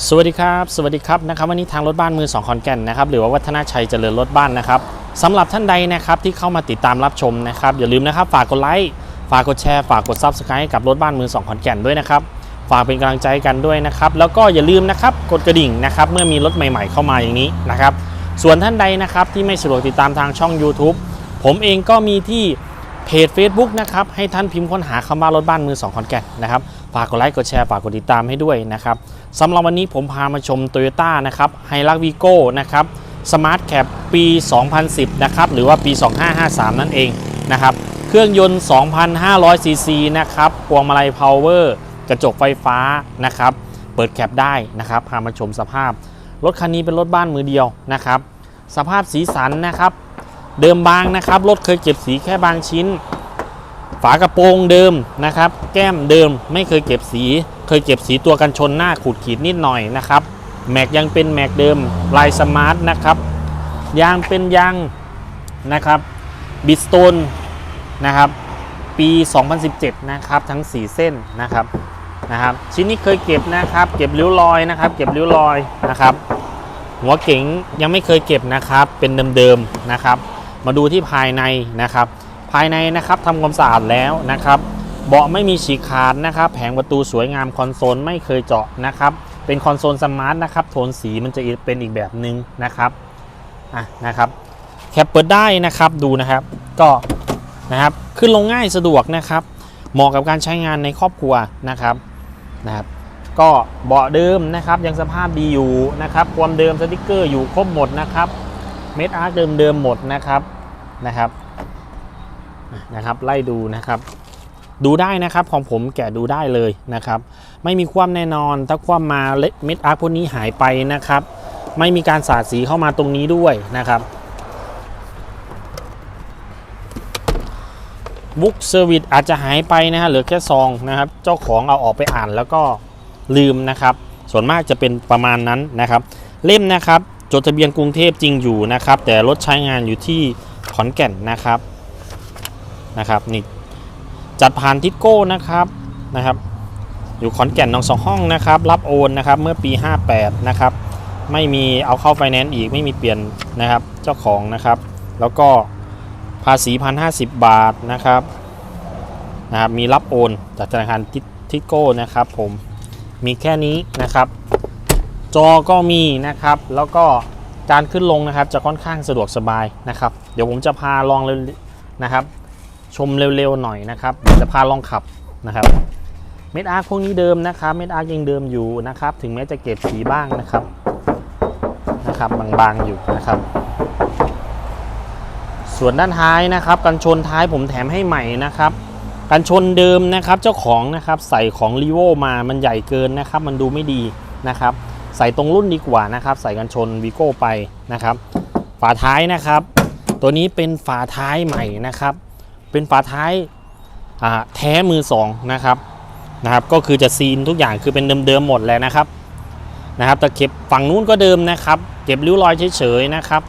สวัสดีครับ สวัสดีครับนะครับวันนี้ทางรถบ้านมือสองขอนแก่นนะครับหรือว่าวัฒนาชัยเจริญรถบ้านนะครับสำหรับท่านใดนะครับที่เข้ามาติดตามรับชมนะครับอย่าลืมนะครับฝากกดไลค์ฝากกดแชร์ฝากกด Subscribe ให้กับรถบ้านมือสองขอนแก่นด้วยนะครับฝากเป็นกำลังใจกันด้วยนะครับแล้วก็อย่าลืมนะครับกดกระดิ่งนะครับเมื่อมีรถใหม่ๆเข้ามาอย่างนี้นะครับส่วนท่านใดนะครับที่ไม่สะดวกติดตามทางช่อง YouTube ผมเองก็มีที่เพจ Facebook นะครับให้ท่านพิมพ์ค้นหาคำว่ารถบ้านมือสองขอนแก่นนะครับ ฝากกดไลค์กดแชร์ฝากกดติดตามให้ด้วยนะครับสำหรับวันนี้ผมพามาชม Toyota นะครับไฮรักวีโก้นะครับสมาร์ทแคปปี 2010 นะครับ หรือว่าปี 2553 นั่นเองนะครับ เครื่องยนต์ 2,500 ซีซีนะครับพวงมาลัยพาวเวอร์กระจกไฟฟ้านะครับ เปิดแคปได้นะครับ พามาชมสภาพ รถคันนี้เป็นรถบ้านมือเดียวนะครับ สภาพสีสันนะครับ เดิมบางนะครับ รถเคยเก็บสีแค่บางชิ้น ฝากระโปรงเดิมนะครับ แก้มเดิมไม่เคยเก็บสี เคยเก็บสีตัวกันชนหน้าขูดขีดนิดหน่อยนะครับแม็กยังเป็นแม็กเดิมลายสมาร์ทนะครับยางเป็นยางนะครับบิสโตนนะครับ ปี 2017 นะครับ ทั้ง 4 เส้นนะครับนะครับชิ้นนี้เคยเก็บนะครับ เก็บริ้วรอยนะครับ เก็บริ้วรอยนะครับ หัวเก๋งยังไม่เคยเก็บนะครับ เป็นเดิมๆนะครับ มาดูที่ภายในนะครับ ภายในนะครับทำความสะอาดแล้วนะครับ เบาะไม่มีฉีกขาดนะครับ แผงประตูสวยงามคอนโซลไม่เคยเจาะนะครับ เป็นคอนโซลสมาร์ทนะครับ โทนสีมันจะเป็นอีกแบบหนึ่งนะครับอะนะครับ แคปเปิดได้นะครับดูนะครับ ก็นะครับขึ้นลงง่ายสะดวกนะครับ เหมาะกับการใช้งานในครอบครัวนะครับนะครับ ก็เบาะเดิมนะครับ ยังสภาพดีอยู่นะครับ ความเดิมสติกเกอร์อยู่ครบหมดนะครับเม็ดอาร์คเดิมๆหมดนะครับนะครับ นะครับไล่ดูนะครับ ดูได้นะครับของผมแกะดูได้เลยนะครับ ไม่มีความแน่นอนถ้าความมาเม็ดอาร์คพวกนี้หายไปนะครับ ไม่มีการสาดสีเข้ามาตรงนี้ด้วยนะครับบุ๊กเซอร์วิสอาจจะหายไปนะฮะเหลือแค่ซองนะครับ เจ้าของเอาออกไปอ่านแล้วก็ลืมนะครับ ส่วนมากจะเป็นประมาณนั้นนะครับ เล่มนะครับ จดทะเบียนกรุงเทพจริงอยู่นะครับ แต่รถใช้งานอยู่ที่ขอนแก่นนะครับ นะครับนี่จัดผ่านทิโก้นะครับนะครับ อยู่ขอนแก่นหนองสองห้องนะครับ รับโอนนะครับเมื่อปี 58 นะครับ ไม่มีเอาเข้าไฟแนนซ์อีกไม่มีเปลี่ยนนะครับเจ้าของนะครับ แล้วก็ภาษี1,050บบาทนะครับนะครับ มีรับโอนจากธนาคารทิทโก้นะครับ ผมมีแค่นี้นะครับ จอก็มีนะครับ แล้วก็การขึ้นลงนะครับจะค่อนข้างสะดวกสบายนะครับ เดี๋ยวผมจะพาลองเลยนะครับ ชมเร็วๆหน่อยนะครับเดี๋ยวจะพาลองขับนะครับเม็ดอาร์คพวกนี้เดิมนะครับเม็ดอาร์คยังเดิมอยู่นะครับ ถึงแม้จะเก็บสีบ้างนะครับนะครับบางๆอยู่นะครับ ส่วนด้านท้ายนะครับ กันชนท้ายผมแถมให้ใหม่นะครับกันชนเดิมนะครับเจ้าของนะครับใส่ของรีโวมามันใหญ่เกินนะครับ มันดูไม่ดีนะครับ ใส่ตรงรุ่นดีกว่านะครับ ใส่กันชนวีโก้ไปนะครับ ฝาท้ายนะครับ ตัวนี้เป็นฝาท้ายใหม่นะครับ เป็นฝาท้ายแท้มือสองนะครับนะครับก็คือจะซีนทุกอย่างคือเป็นเดิมๆหมดแล้วนะครับนะครับต่เก็บฝั่งนู้นก็เดิมนะครับ เก็บริ้วรอยเฉยๆนะครับ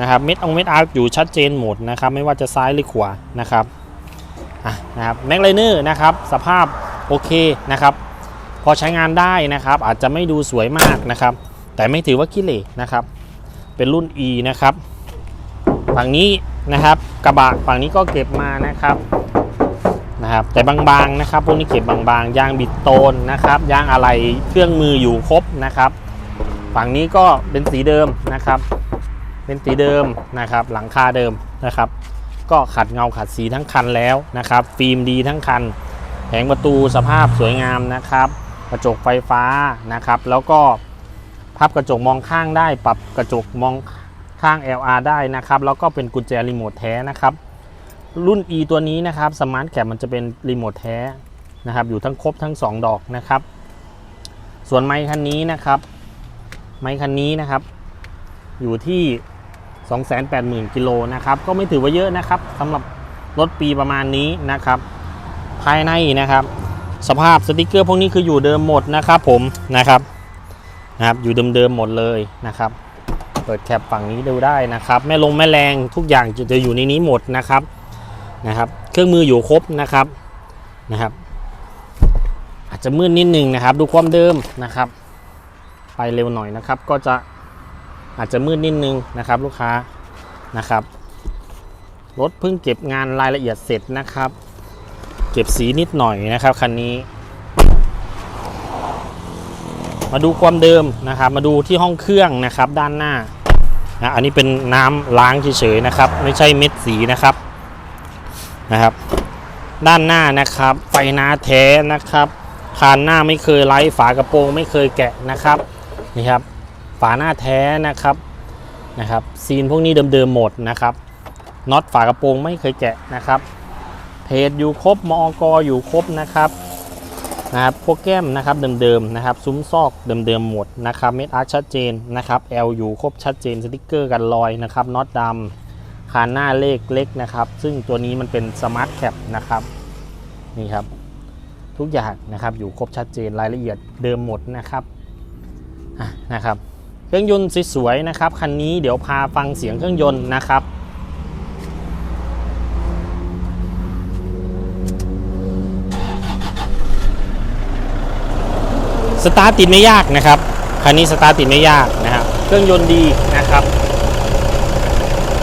นะครับเม็ดองเม็ดอาร์อยู่ชัดเจนหมดนะครับไม่ว่าจะซ้ายหรือขวานะครับอะนะครับแม็กไลเนอร์นะครับสภาพโอเคนะครับพอใช้งานได้นะครับ อาจจะไม่ดูสวยมากนะครับ แต่ไม่ถือว่าขี้เหร่นะครับ เป็นรุ่น E นะครับ ฝั่งนี้นะครับ กระบะฝั่งนี้ก็เก็บมานะครับนะครับ แต่บางๆนะครับ พวกนี้เก็บบางๆยางบิดโตนนะครับยางอะไรเครื่องมืออยู่ครบนะครับ ฝั่งนี้ก็เป็นสีเดิมนะครับ เป็นสีเดิมนะครับ หลังคาเดิมนะครับ ก็ขัดเงาขัดสีทั้งคันแล้วนะครับ ฟิล์มดีทั้งคันแผงประตูสภาพสวยงามนะครับ กระจกไฟฟ้านะครับ แล้วก็พับกระจกมองข้างได้ ปรับกระจกมอง ข้าง LR ได้นะครับแล้วก็เป็นกุญแจรีโมทแท้นะครับรุ่น E ตัวนี้นะครับสมาร์ทแคปมันจะเป็นรีโมทแท้นะครับอยู่ทั้งครบทั้ง 2 ดอกนะครับส่วนไมค์คันนี้นะครับไมค์คันนี้นะครับอยู่ที่ 280,000กิโลนะครับก็ไม่ถือว่าเยอะนะครับสำหรับรถปีประมาณนี้นะครับ ภายในนะครับ สภาพสติกเกอร์พวกนี้คืออยู่เดิมหมดนะครับผมนะครับนะครับอยู่เดิมๆหมดเลยนะครับ ปิดแคปฝั่งนี้ดูได้นะครับแม่ลงแม่แรงทุกอย่างจะอยู่ในนี้หมดนะครับนะครับ เครื่องมืออยู่ครบนะครับนะครับ อาจจะมืดนิดนึงนะครับ ดูความเดิมนะครับ ไปเร็วหน่อยนะครับ ก็จะอาจจะมืดนิดนึงนะครับ ลูกค้านะครับรถเพิ่งเก็บงานรายละเอียดเสร็จนะครับ เก็บสีนิดหน่อยนะครับคันนี้ มาดูความเดิมนะครับ มาดูที่ห้องเครื่องนะครับ ด้านหน้า นะอันนี้เป็นน้ำล้างเฉยๆนะครับ ไม่ใช่เม็ดสีนะครับนะครับ ด้านหน้านะครับ ไฟหน้าแท้นะครับคานหน้าไม่เคยไล่ฝากระโปรงไม่เคยแกะนะครับนี่ครับ ฝาหน้าแท้นะครับนะครับซีนพวกนี้เดิมๆหมดนะครับน็อตฝากระโปรงไม่เคยแกะนะครับเพจอยู่ครบมอกอยู่ครบนะครับ นะครับพวกแก้มนะครับเดิมๆนะครับซุ้มซอกเดิมๆหมดนะครับเม็ดอาร์ชัดเจนนะครับ L อยู่ครบชัดเจนสติกเกอร์กันรอยนะครับน็อตดำคานหน้าเลขเล็กนะครับ ซึ่งตัวนี้มันเป็นสมาร์ทแคปนะครับนี่ครับ ทุกอย่างนะครับอยู่ครบชัดเจนรายละเอียดเดิมหมดนะครับนะครับ เครื่องยนต์สวยๆนะครับคันนี้เดี๋ยวพาฟังเสียงเครื่องยนต์นะครับ สตาร์ทติดไม่ยากนะครับคันนี้สตาร์ทติดไม่ยากนะครับเครื่องยนต์ดีนะครับ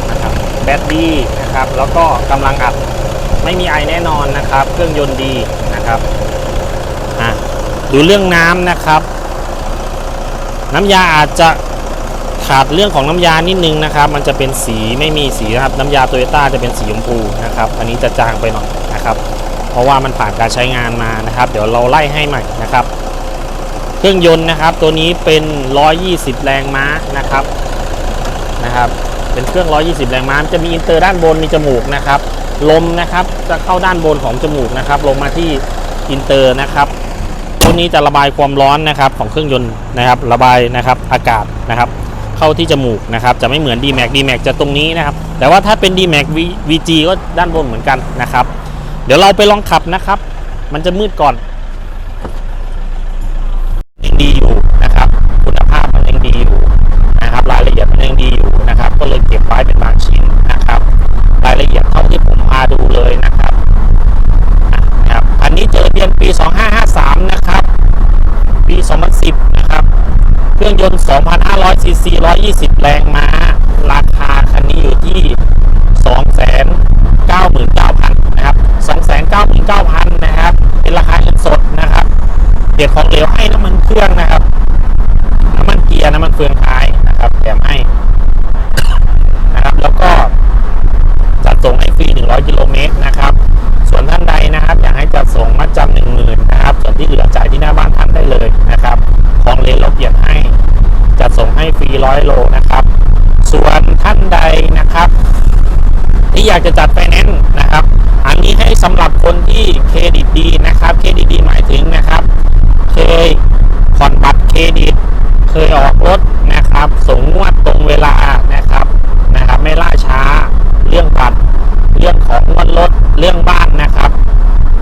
นะครับแบตดีนะครับแล้วก็กำลังอัดไม่มีไอแน่นอนนะครับ เครื่องยนต์ดีนะครับอะดูเรื่องน้ำนะครับ น้ำยาอาจจะขาดเรื่องของน้ำยานิดนึงนะครับ มันจะเป็นสีไม่มีสีนะครับ น้ำยาโตโยต้าจะเป็นสีชมพูนะครับ อันนี้จะจางไปหน่อยนะครับ เพราะว่ามันผ่านการใช้งานมานะครับ เดี๋ยวเราไล่ให้ใหม่นะครับ เครื่องยนต์นะครับ ตัวนี้เป็น 120 แรงม้านะครับนะครับ เป็นเครื่อง 120 แรงม้าจะมีอินเตอร์ด้านบนมีจมูกนะครับ ลมนะครับจะเข้าด้านบนของจมูกนะครับ ลงมาที่อินเตอร์นะครับตัวนี้จะระบายความร้อนนะครับของเครื่องยนต์นะครับ ระบายนะครับอากาศนะครับ เข้าที่จมูกนะครับ จะไม่เหมือน D-Max D-Max จะตรงนี้นะครับ แต่ว่าถ้าเป็น D-Max V- VG ก็ด้านบนเหมือนกันนะครับ เดี๋ยวเราไปลองขับนะครับ มันจะมืดก่อน นต์2,500ซีซี120 แรงม้า ราคาคันนี้อยู่ที่ 299,000นะครับ299,000นะครับ เป็นราคาเงินสดนะครับ เดี๋ยวของเหลวให้น้ำมันเครื่องนะครับ น้ำมันเกียร์น้ำมันเฟือง 400 โลนะครับ ส่วนท่านใดนะครับ ที่อยากจะจัดไฟแนนซ์นะครับ อันนี้ให้สำหรับคนที่เครดิตดีนะครับเครดิตดีหมายถึงนะครับ เคยผ่อนบัตรเครดิต เคยออกรถนะครับ ส่งงวดตรงเวลานะครับนะครับ ไม่ล่าช้าเรื่องบัตรเรื่องของงวนรถเรื่องบ้านนะครับ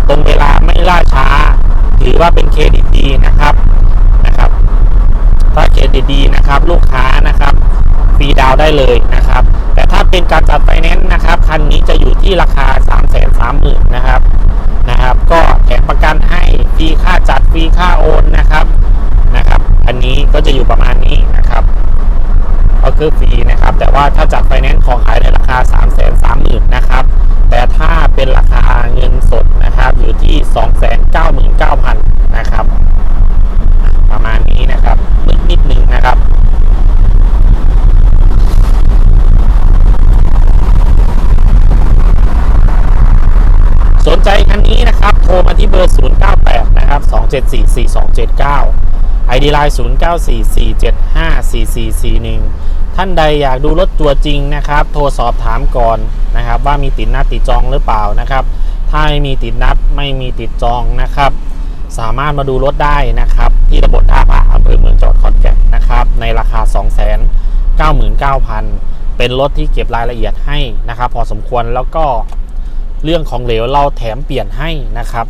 ตรงเวลาไม่ล่าช้า ถือว่าเป็นเครดิตดีนะ ได้เลยนะครับ แต่ถ้าเป็นการจัดไฟแนนซ์นะครับ คันนี้จะอยู่ที่ราคา 3 3 0 0 0 0นะครับนะครับ ก็แถมประกันให้ฟรีค่าจัดฟรีค่าโอนนะครับนะครับ อันนี้ก็จะอยู่ประมาณนี้นะครับก็คือฟรีนะครับ แต่ว่าถ้าจัดไฟแนนซ์ของขายในราคา 3 3 0 0 0 0นะครับ แต่ถ้าเป็นราคาเงินสดนะครับ อยู่ที่ 299,000นะครับ 44279 ID Line 0944754441 ท่านใดอยากดูรถตัวจริงนะครับ โทรสอบถามก่อนนะครับ ว่ามีติดนัดติดจองหรือเปล่านะครับ ถ้าไม่มีติดนัดไม่มีติดจองนะครับ สามารถมาดูรถได้นะครับ ที่ระบบท่าพระอำเภอเมืองจอดขอนแก่นนะครับ ในราคา 299,000 เป็นรถที่เก็บรายละเอียดให้นะครับ พอสมควรแล้วก็เรื่องของเหลวเราแถมเปลี่ยนให้นะครับ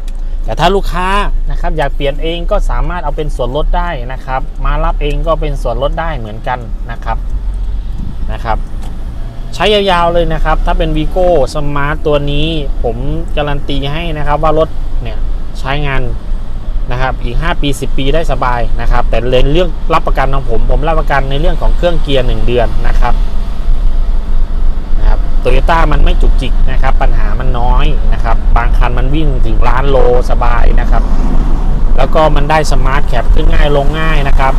แต่ถ้าลูกค้านะครับอยากเปลี่ยนเองก็สามารถเอาเป็นส่วนลดได้นะครับ มารับเองก็เป็นส่วนลดได้เหมือนกันนะครับนะครับใช้ยาวๆเลยนะครับ ถ้าเป็น v ีโก้สมาร์ตตัวนี้ผมการันตีให้นะครับว่ารถเนี่ยใช้งานนะครับอีก 5 ปี 10 ปีได้สบายนะครับ แต่เลนเรื่องรับประกันของผม ผมรับประกันในเรื่องของเครื่องเกียร์ 1 เดือนนะครับ โตโยต้ามันไม่จุกจิกนะครับ ปัญหามันน้อยนะครับ บางคันมันวิ่งถึงล้านโลสบายนะครับ แล้วก็มันได้สมาร์ทแคปขึ้นง่ายลงง่ายนะครับ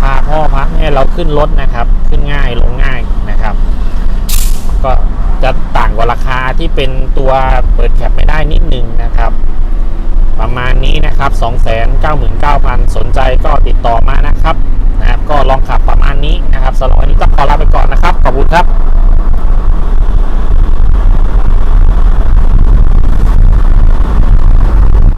พาพ่อพักแม่เราขึ้นรถนะครับ ขึ้นง่ายลงง่ายนะครับ ก็จะต่างกว่าราคาที่เป็นตัวเปิดแคปไม่ได้นิดนึงนะครับ ประมาณนี้นะครับ 299,000 สนใจก็ติดต่อมานะครับนะครับ ก็ลองขับประมาณนี้นะครับสำหรับวันนี้ต้องขอลาไปก่อนนะครับ ขอบคุณครับ